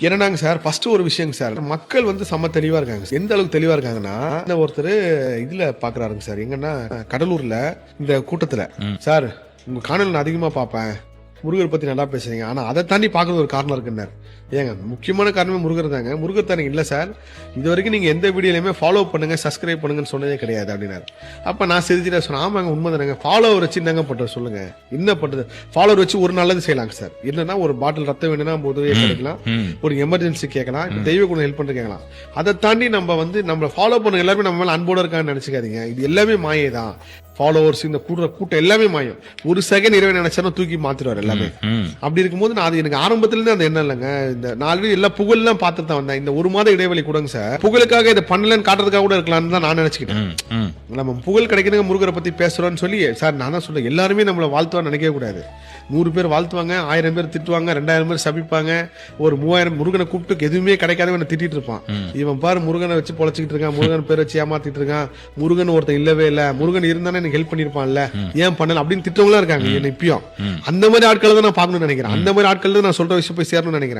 என்னன்னாங்க sir? First ஒரு விஷயங்க sir. மக்கள் வந்து செம்ம தெளிவா இருக்காங்க சார். எந்த அளவுக்கு தெளிவா இருக்காங்கன்னா இந்த ஒருத்தர் இதுல பாக்குறாருங்க சார். எங்கன்னா கடலூர்ல இந்த கூட்டத்துல. சார் உங்க காணொலி நான் அதிகமா பார்ப்பேன் முருகர் பத்தி நல்லா பேசுறீங்க. ஆனா அதை தாண்டி பார்க்கறது ஒரு காரணம் இருக்குன்னாரு. ஏங்க முக்கியமான காரணமே முருகர் தாங்க. முருகர் தானே இல்ல சார். இது வரைக்கும் நீங்க எந்த வீடியோலையுமே ஃபாலோ பண்ணுங்க சப்ஸ்கிரைப் பண்ணுங்கன்னு சொன்னதே கிடையாது அப்படின்னாரு. அப்ப நான் சிரிச்சுட்டு சொன்னேன் ஆமாங்க உண்மை தானங்க. ஃபாலோவர் வச்சு என்னங்க பண்றது சொல்லுங்க. என்ன பண்றது? ஃபாலோவர் வச்சு ஒரு நல்லது செய்யலாங்க சார். என்னன்னா ஒரு பாட்டில் ரத்தம் வேணும்னா நம்ம உதவியை கிடைக்கலாம். ஒரு எமர்ஜென்சி கேட்கலாம். இப்ப தெய்வ குணம் ஹெல்ப் பண்ணி கேட்கலாம். அதை தாண்டி நம்ம வந்து நம்ம ஃபாலோ பண்ண எல்லாருமே நம்ம மேல அன்போட இருக்கான்னு நினைச்சுக்காதீங்க. இது எல்லாமே மாயை தான் ஃபாலோவர்ஸ் இந்த கூடுற கூட்டம் எல்லாமே மாயம். ஒரு செகண்ட் இரவே நினைச்சாலும் தூக்கி மாத்திடுவார் எல்லாமே. அப்படி இருக்கும்போது நான் அது எனக்கு ஆரம்பத்துல இருந்து அந்த எண்ணம் இல்லைங்க இந்த நாலு எல்லா புகழ்லாம் பார்த்துட்டு தான் வந்தேன். இந்த ஒரு மாத இடைவெளி கூடங்க சார். புகழுக்காக இதை பண்ணலன்னு காட்டுறதுக்காக கூட இருக்கலாம்னு தான் நான் நினைச்சுக்கிட்டேன். நம்ம புகழ் கிடைக்கிறதுங்க முருகரை பத்தி பேசுறோம்னு சொல்லி சார் நான் தான் சொல்றேன். எல்லாருமே நம்மளை வாழ்த்துவான்னு நினைக்கவே கூடாது. நூறு பேர் வாழ்த்துவாங்க ஆயிரம் பேர் திட்டுவாங்க ரெண்டாயிரம் பேர் சபிப்பாங்க. ஒரு மூவாயிரம் முருகனை கூப்பிட்டு எதுவுமே கிடைக்காதவன் திட்டிட்டு இருப்பான். இவன் பாரு முருகனை வச்சு பொழைச்சிக்கிட்டு இருக்கான் முருகன் பேர் வச்சு ஏமாத்திட்டு இருக்கான். முருகன் ஒருத்தன் இல்லவே இல்ல முருகன் இருந்தானே எனக்கு ஹெல்ப் பண்ணிருப்பான்ல ஏன் பண்ணல? அப்படின்னு திட்டவங்களா இருக்காங்க என்ன இப்பயும். அந்த மாதிரி ஆட்களை தான் நான் பார்க்கணும்னு நினைக்கிறேன். அந்த மாதிரி ஆட்கள் தான் நான் சொல்ற விஷயம் போய் சேரணும்னு நினைக்கிறேன்.